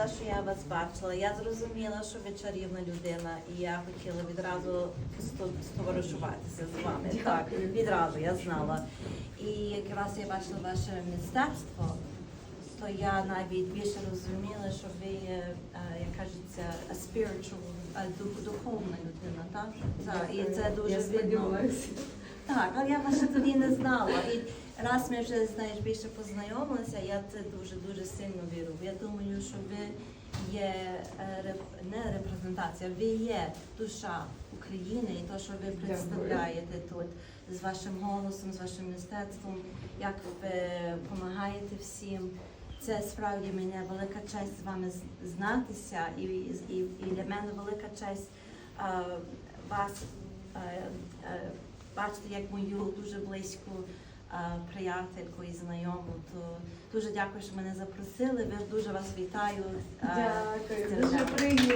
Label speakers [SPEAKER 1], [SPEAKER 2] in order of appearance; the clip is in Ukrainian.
[SPEAKER 1] рада, що я вас бачила. Я зрозуміла, що ви чарівна людина, і я хотіла відразу сто- стоваришуватися з вами. Так, відразу я знала. І якраз я бачила ваше мистецтво, то я навіть більше розуміла, що ви є, е, як кажеться, spiritual, е, дух- духовна людина, так? Так, і це дуже видно. Так, але я вас ще тоді не знала. І раз ми вже знаєш більше познайомилися, я це дуже дуже сильно вірю. Я думаю, що ви є е, не репрезентація, ви є душа України і те, що ви представляєте тут з вашим голосом, з вашим мистецтвом, як ви допомагаєте всім. Це справді мене велика честь з вами знатися, і, і, і для мене велика честь е, вас е, е, бачити як мою дуже близьку приятельку і знайому. То дуже дякую, що мене запросили. Ви дуже вас вітаю. е,
[SPEAKER 2] Дякую, дуже приємно.